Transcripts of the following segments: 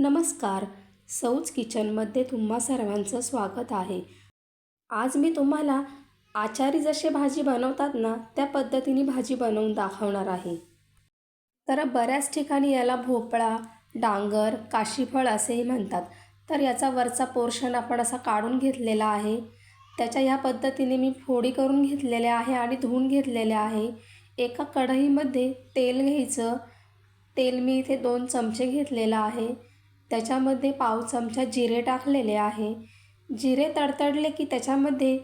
नमस्कार. सौज किचनमध्ये तुम्हा सर्वांचं स्वागत आहे. आज मी तुम्हाला आचारी जसे भाजी बनवतात ना त्या पद्धतीने भाजी बनवून दाखवणार आहे. तर बऱ्याच ठिकाणी याला भोपळा डांगर काशीफळ असेही म्हणतात. तर याचा वरचा पोर्शन आपण असा काढून घेतलेला आहे. त्याच्या ह्या पद्धतीने मी फोडी करून घेतलेल्या आहे आणि धुवून घेतलेल्या आहे. एका कढईमध्ये तेल घ्यायचं. तेल मी इथे दोन चमचे घेतलेलं आहे. त्याच्यामध्ये पाव चमचा जिरे टाकलेले आहे. जिरे तडतडले की त्याच्यामध्ये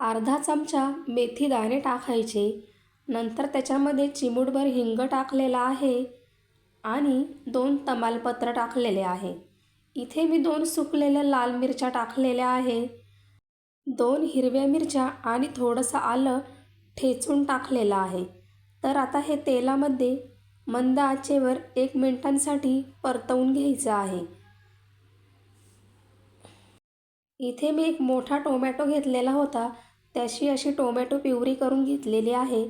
अर्धा चमचा मेथी दाणे टाकायचे. नंतर त्याच्यामध्ये चिमूटभर हिंग टाकलेला आहे आणि दोन तमालपत्र टाकलेले आहे. इथे मी दोन सुकलेल्या लाल मिरच्या टाकलेल्या आहे. दोन हिरव्या मिरच्या आणि थोडंसं आलं ठेचून टाकलेलं आहे. तर आता हे तेलामध्ये मंद आचेवर एक मिनिटांसाठी परतवून घ्यायचं आहे. इथे मी एक मोठा टोमॅटो घेतलेला होता. त्याशी अशी टोमॅटो प्युरी करून घेतलेली आहे.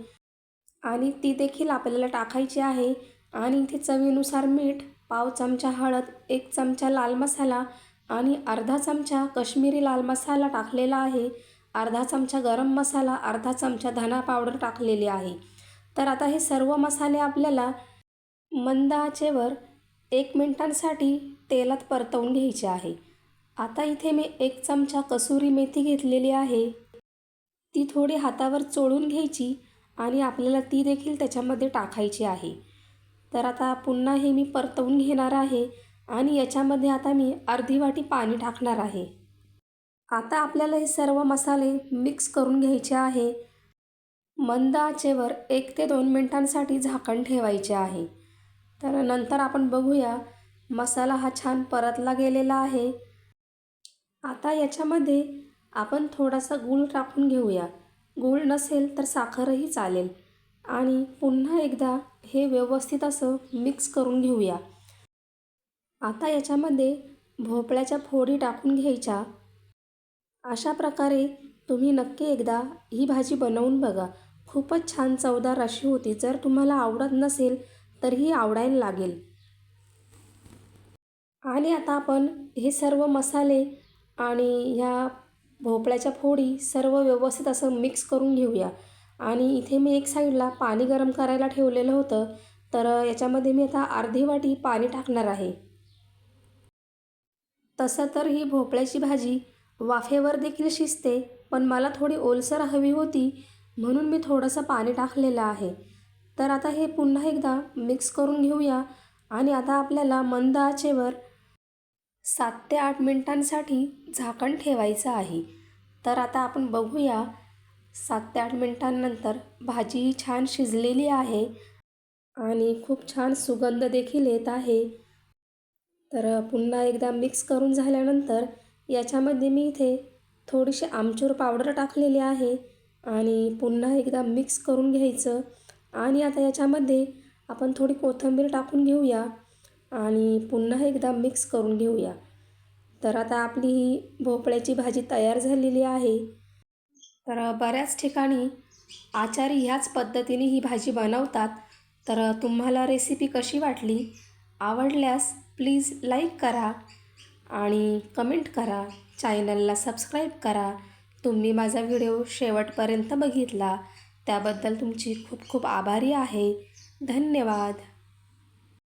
आणि ती देखील आपल्याला टाकायची आहे. आणि इथे चवीनुसार मीठ पाव चमचा हळद एक चमचा लाल मसाला आणि अर्धा चमचा कश्मीरी लाल मसाला टाकलेला आहे. अर्धा चमचा गरम मसाला अर्धा चमचा धना पावडर टाकलेली आहे. तर आता हे सर्व मसाले आपल्याला मंद आचेवर एक मिनिटांसाठी तेलात परतवून घ्यायचे आहे. आता इथे मी एक चमचा कसुरी मेथी घेतलेली आहे. ती थोडी हातावर चोळून घ्यायची आणि आपल्याला ती देखील त्याच्यामध्ये टाकायची आहे. तर आता पुन्हा हे मी परतवून घेणार आहे आणि याच्यामध्ये आता मी अर्धी वाटी पाणी टाकणार आहे. आता आपल्याला हे सर्व मसाले मिक्स करून घ्यायचे आहे. मंद आचेवर एक ते दोन मिनटांसाठी झाकण ठेवायचे आहे. तर नंतर आपण बघूया मसाला हा छान परतला गेलेला आहे. आता याच्यामध्ये आपण थोडासा गूळ टाकून घेऊया. गूळ नसेल तर साखरही चालेल. आणि पुन्हा एकदा हे व्यवस्थित असं मिक्स करून घेऊया. आता याच्यामध्ये भोपळ्याच्या फोडी टाकून घ्यायच्या. अशा प्रकारे तुम्ही नक्की एकदा ही भाजी बनवून बघा. खूपच छान चवदार अशी होती. जर तुम्हाला आवडत नसेल तर ही आवडायला लागेल. आणि आता आपण हे सर्व मसाले आणि ह्या भोपळ्याच्या फोडी सर्व व्यवस्थित असं मिक्स करून घेऊया. आणि इथे मी एक साईडला पाणी गरम करायला ठेवलेलं होतं. तर याच्यामध्ये मी आता अर्धी वाटी पाणी टाकणार आहे. तसं तर ही भोपळ्याची भाजी वाफेवर देखील शिजते. पण मला थोडी ओलसर हवी होती म्हणून मी थोडंसं पाणी टाकलेलं आहे. तर आता हे पुन्हा एकदा मिक्स करून घेऊया आणि आता आपल्याला मंद आचेवर सात ते आठ मिनिटांसाठी झाकण ठेवायचं आहे. तर आता आपण बघूया सात ते आठ मिनिटांनंतर भाजी छान शिजलेली आहे आणि खूप छान सुगंध देखील येत आहे. तर पुन्हा एकदा मिक्स करून झाल्यानंतर याच्यामध्ये मी इथे थोडीशी आमचूर पावडर टाकलेली आहे आणि पुन्हा एकदा मिक्स करून घ्यायचं. आणि आता याच्यामध्ये आपण थोडी कोथिंबीर टाकून घेऊया आणि पुन्हा एकदा मिक्स करून घेऊया. तर आता आपली ही भोपळ्याची भाजी तयार झालेली आहे. तर बऱ्याच ठिकाणी आचारी ह्याच पद्धतीने ही भाजी बनवतात. तर तुम्हाला रेसिपी कशी वाटली? आवडल्यास प्लीज लाईक करा आणि कमेंट करा. चॅनलला सबस्क्राईब करा. तुम्ही माझा व्हिडिओ शेवटपर्यंत बघितला त्याबद्दल तुमची खूप खूप आभारी आहे. धन्यवाद.